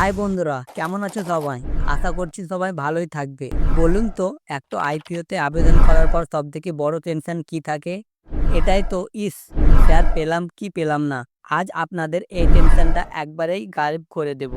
High বন্ধুরা, কেমন আছো সবাই? আশা করছি সবাই ভালোই থাকবে। বলুন তো একটা আইপিওতে আবেদন করার পর সব থেকে বড় টেনশন কি থাকে? এটাই তো, ইস, স্যার পেলাম কি পেলাম না। আজ আপনাদের এই টেনশনটা একবারেই গায়েব করে দেব।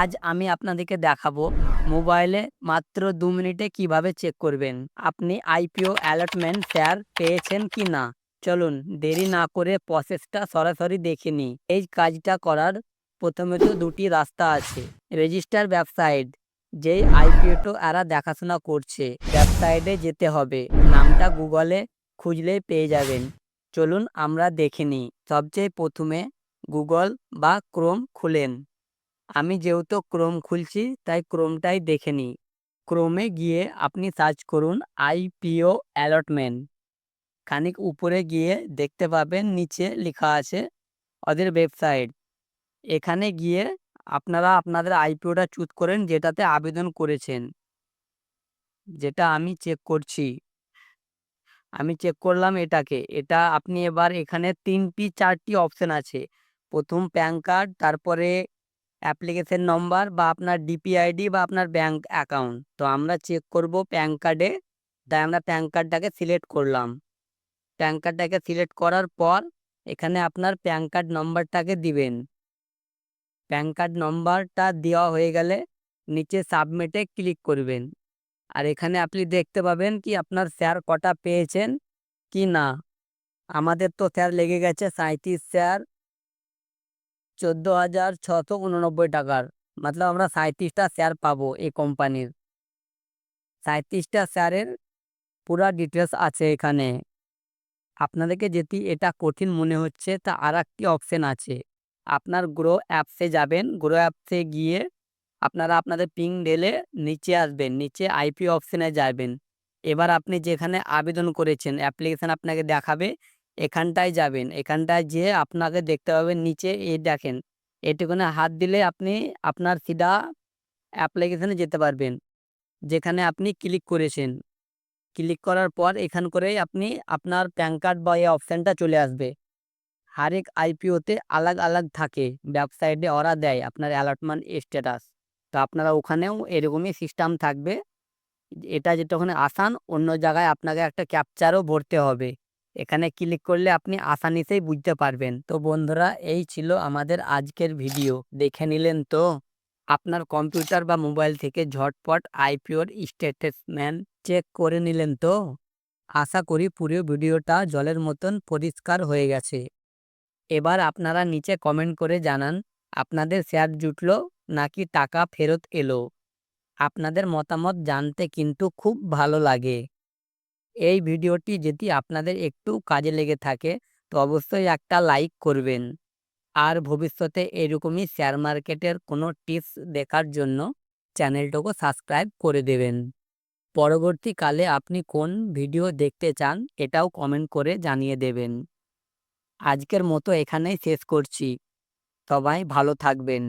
আজ আমি আপনাদেরকে দেখাবো, মোবাইলে মাত্র দু মিনিটে কীভাবে চেক করবেন। আপনি আইপিও অ্যালটমেন্ট স্যার পেয়েছেন কি না? চলুন, দেরি না করে প্রসেসটা সরাসরি দেখে নিই। এই কাজটা করার প্রথমে তো দুটি রাস্তা আছে, রেজিস্টার ওয়েবসাইট যেই আইপিওটো এরা দেখাশোনা করছে, ওয়েবসাইটে যেতে হবে। নামটা গুগলে খুঁজলেই পেয়ে যাবেন। চলুন আমরা দেখে নিই। সবচেয়ে প্রথমে গুগল বা ক্রোম খুলেন। আমি যেহেতু ক্রোম খুলছি, তাই ক্রোমটাই দেখে নিই। ক্রোমে গিয়ে আপনি সার্চ করুন আইপিও অ্যালটমেন্ট। খানিক উপরে গিয়ে দেখতে পাবেন, নিচে লেখা আছে ওদের ওয়েবসাইট। এখানে গিয়ে আপনারা আপনাদের আইপিওটা চুজ করেন, যেটাতে আবেদন করেছেন। যেটা আমি চেক করছি। আমি চেক করলাম এটাকে। এটা আপনি এবার এখানে তিনটি, চারটি অপশন আছে। প্রথম প্যান কার্ড, তারপরে অ্যাপ্লিকেশন নম্বর বা আপনার ডিপিআইডি বা আপনার ব্যাংক অ্যাকাউন্ট। তো আমরা চেক করব প্যান কার্ডে। তাই আমরা প্যান কার্ডটাকে সিলেক্ট করলাম। প্যান কার্ডটাকে সিলেক্ট করার পর এখানে আপনার প্যান কার্ড নম্বরটাকে দিবেন। প্যান কার্ড নম্বরটা দেওয়া হয়ে গেলে নিচে সাবমিটে ক্লিক করবেন। আর এখানে আপনি দেখতে পাবেন কি আপনার শেয়ার কটা পেয়েছেন কি না। আমাদের তো শেয়ার লেগে গেছে সাঁত্রিশ শেয়ার চোদ্দ হাজার ছশো উননব্বই টাকার। মতলব আমরা সাঁত্রিশটা শেয়ার পাবো এই কোম্পানির। সাঁত্রিশটা শেয়ারের পুরা ডিটেলস আছে এখানে। আপনাদেরকে যেটি এটা কঠিন মনে হচ্ছে তা আর একটি অপশন আছে। আপনার গ্রো অ্যাপসে যাবেন। গ্রো অ্যাপসে গিয়ে আপনারা আপনাদের পিং ঢেলে নিচে আসবেন, নিচে আইপি অপশানে যাবেন। এবার আপনি যেখানে আবেদন করেছেন অ্যাপ্লিকেশান আপনাকে দেখাবে, এখানটায় যাবেন। এখানটায় যেয়ে আপনাকে দেখতে পাবেন নিচে এ দেখেন, এটুকুনে হাত দিলে আপনি আপনার সিধা অ্যাপ্লিকেশানে যেতে পারবেন। যেখানে আপনি ক্লিক করেছেন। ক্লিক করার পর এখান করেই আপনি আপনার প্যান কার্ড বা এই অপশানটা চলে আসবে। হরেক আইপিওতে আলাগ আলাগ থাকে। ওয়েবসাইটে ওরা দেয় আপনার অ্যালটমেন্ট স্ট্যাটাস তো আপনারা ওখানেও এরকমই সিস্টেম থাকবে। এটা যেটা ওখানে আসান, অন্য জায়গায় আপনাকে একটা ক্যাপচারও ভরতে হবে। এখানে ক্লিক করলে আপনি আসানিসেই বুঝতে পারবেন। তো বন্ধুরা, এই ছিল আমাদের আজকের ভিডিও দেখে নিলেন তো? আপনার কম্পিউটার বা মোবাইল থেকে ঝটপট আইপিওর স্টেটাসমেন্ট চেক করে নিলেন তো? আশা করি পুরো ভিডিওটা জলের মতন পরিষ্কার হয়ে গেছে। এবার আপনারা নিচে কমেন্ট করে জানান, আপনাদের শেয়ার জুটলো নাকি টাকা ফেরত এলো? আপনাদের মতামত জানতে কিন্তু খুব ভালো লাগে। এই ভিডিওটি যদি আপনাদের একটু কাজে লেগে থাকে, তো অবশ্যই একটা লাইক করবেন। আর ভবিষ্যতে এরকমই শেয়ার মার্কেটের কোনো টিপস দেখার জন্য চ্যানেলটাকে সাবস্ক্রাইব করে দেবেন। পরবর্তীকালে আপনি কোন ভিডিও দেখতে চান, এটাও কমেন্ট করে জানিয়ে দেবেন। আজকের মতো এখানেই শেষ করছি। সবাই ভালো থাকবেন।